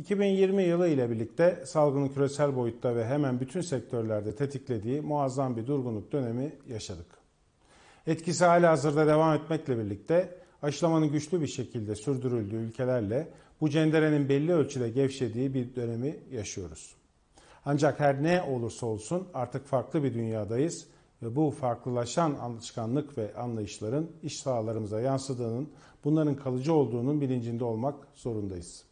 2020 yılı ile birlikte salgının küresel boyutta ve hemen bütün sektörlerde tetiklediği muazzam bir durgunluk dönemi yaşadık. Etkisi hala hazırda devam etmekle birlikte aşılamanın güçlü bir şekilde sürdürüldüğü ülkelerle bu cenderenin belli ölçüde gevşediği bir dönemi yaşıyoruz. Ancak her ne olursa olsun artık farklı bir dünyadayız ve bu farklılaşan alışkanlık ve anlayışların iş sahalarımıza yansıdığının, bunların kalıcı olduğunun bilincinde olmak zorundayız.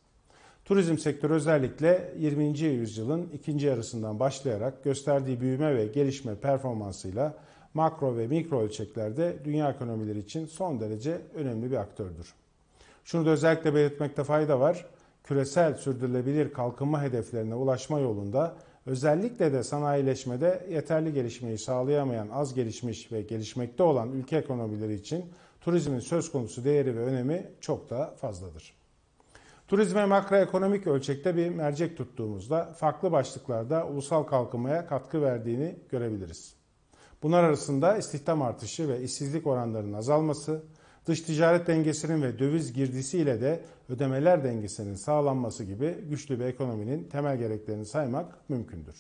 Turizm sektörü özellikle 20. yüzyılın ikinci yarısından başlayarak gösterdiği büyüme ve gelişme performansıyla makro ve mikro ölçeklerde dünya ekonomileri için son derece önemli bir aktördür. Şunu da özellikle belirtmekte fayda var. Küresel sürdürülebilir kalkınma hedeflerine ulaşma yolunda özellikle de sanayileşmede yeterli gelişmeyi sağlayamayan az gelişmiş ve gelişmekte olan ülke ekonomileri için turizmin söz konusu değeri ve önemi çok daha fazladır. Turizme makroekonomik ölçekte bir mercek tuttuğumuzda farklı başlıklarda ulusal kalkınmaya katkı verdiğini görebiliriz. Bunlar arasında istihdam artışı ve işsizlik oranlarının azalması, dış ticaret dengesinin ve döviz girdisiyle de ödemeler dengesinin sağlanması gibi güçlü bir ekonominin temel gereklerini saymak mümkündür.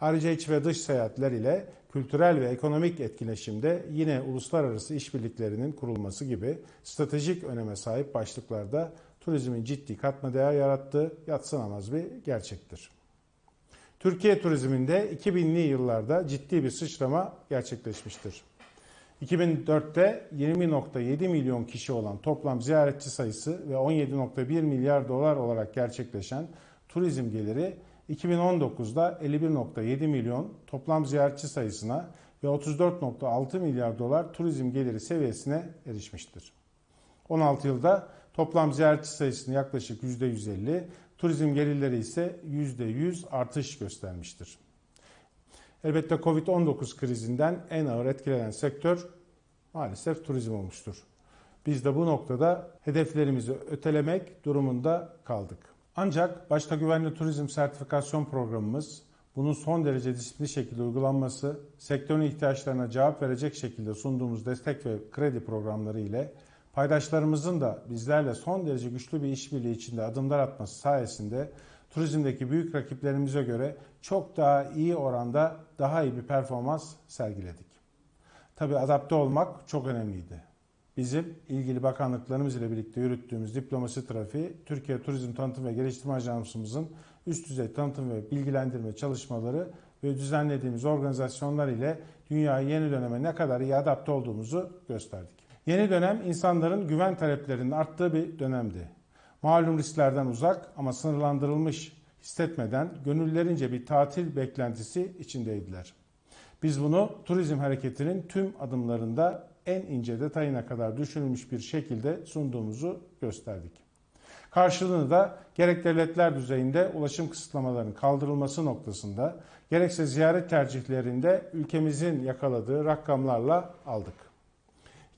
Ayrıca iç ve dış seyahatler ile kültürel ve ekonomik etkileşimde yine uluslararası işbirliklerinin kurulması gibi stratejik öneme sahip başlıklarda turizmin ciddi katma değer yarattığı yatsınamaz bir gerçektir. Türkiye turizminde 2000'li yıllarda ciddi bir sıçrama gerçekleşmiştir. 2004'te 20.7 milyon kişi olan toplam ziyaretçi sayısı ve 17.1 milyar dolar olarak gerçekleşen turizm geliri 2019'da 51.7 milyon toplam ziyaretçi sayısına ve 34.6 milyar dolar turizm geliri seviyesine erişmiştir. 16 yılda toplam ziyaretçi sayısını yaklaşık %150, turizm gelirleri ise %100 artış göstermiştir. Elbette Covid-19 krizinden en ağır etkilenen sektör maalesef turizm olmuştur. Biz de bu noktada hedeflerimizi ötelemek durumunda kaldık. Ancak başta güvenli turizm sertifikasyon programımız, bunun son derece disiplinli şekilde uygulanması, sektörün ihtiyaçlarına cevap verecek şekilde sunduğumuz destek ve kredi programları ile paydaşlarımızın da bizlerle son derece güçlü bir işbirliği içinde adımlar atması sayesinde turizmdeki büyük rakiplerimize göre çok daha iyi oranda daha iyi bir performans sergiledik. Tabi adapte olmak çok önemliydi. Bizim ilgili bakanlıklarımız ile birlikte yürüttüğümüz diplomasi trafiği Türkiye Turizm Tanıtım ve Geliştirme Ajansımızın üst düzey tanıtım ve bilgilendirme çalışmaları ve düzenlediğimiz organizasyonlar ile dünyaya yeni döneme ne kadar iyi adapte olduğumuzu gösterdik. Yeni dönem insanların güven taleplerinin arttığı bir dönemdi. Malum risklerden uzak ama sınırlandırılmış hissetmeden gönüllerince bir tatil beklentisi içindeydiler. Biz bunu turizm hareketinin tüm adımlarında en ince detayına kadar düşünülmüş bir şekilde sunduğumuzu gösterdik. Karşılığını da gerek devletler düzeyinde ulaşım kısıtlamalarının kaldırılması noktasında gerekse ziyaret tercihlerinde ülkemizin yakaladığı rakamlarla aldık.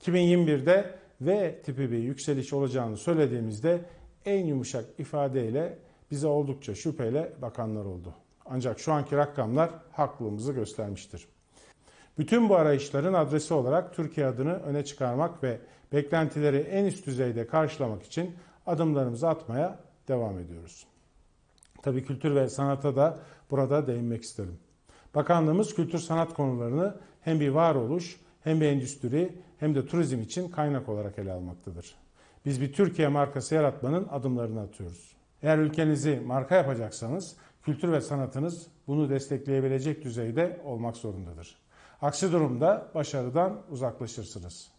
2021'de V tipi bir yükseliş olacağını söylediğimizde en yumuşak ifadeyle bize oldukça şüpheyle bakanlar oldu. Ancak şu anki rakamlar haklılığımızı göstermiştir. Bütün bu arayışların adresi olarak Türkiye adını öne çıkarmak ve beklentileri en üst düzeyde karşılamak için adımlarımızı atmaya devam ediyoruz. Tabii kültür ve sanata da burada değinmek isterim. Bakanlığımız kültür sanat konularını hem bir varoluş hem endüstri hem de turizm için kaynak olarak ele almaktadır. Biz bir Türkiye markası yaratmanın adımlarını atıyoruz. Eğer ülkenizi marka yapacaksanız kültür ve sanatınız bunu destekleyebilecek düzeyde olmak zorundadır. Aksi durumda başarıdan uzaklaşırsınız.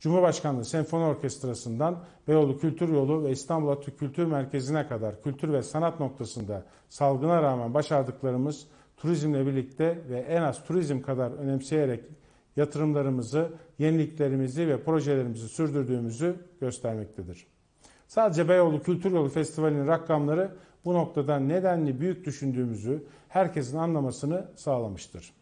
Cumhurbaşkanlığı Senfoni Orkestrası'ndan Beyoğlu Kültür Yolu ve İstanbul Atatürk Kültür Merkezi'ne kadar kültür ve sanat noktasında salgına rağmen başardıklarımız turizmle birlikte ve en az turizm kadar önemseyerek yatırımlarımızı, yeniliklerimizi ve projelerimizi sürdürdüğümüzü göstermektedir. Sadece Beyoğlu Kültür Yolu Festivali'nin rakamları bu noktada nedenli büyük düşündüğümüzü herkesin anlamasını sağlamıştır.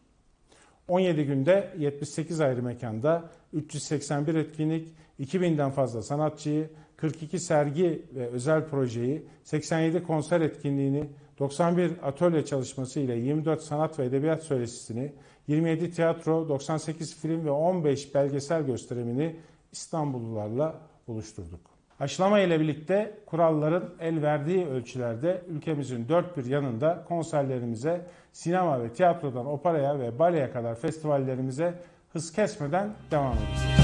17 günde 78 ayrı mekanda 381 etkinlik, 2000'den fazla sanatçıyı, 42 sergi ve özel projeyi, 87 konser etkinliğini, 91 atölye çalışması ile 24 sanat ve edebiyat söyleşisini, 27 tiyatro, 98 film ve 15 belgesel gösterimini İstanbullularla buluşturduk. Aşılama ile birlikte kuralların el verdiği ölçülerde ülkemizin dört bir yanında konserlerimize, sinema ve tiyatrodan operaya ve baleye kadar festivallerimize hız kesmeden devam edeceğiz.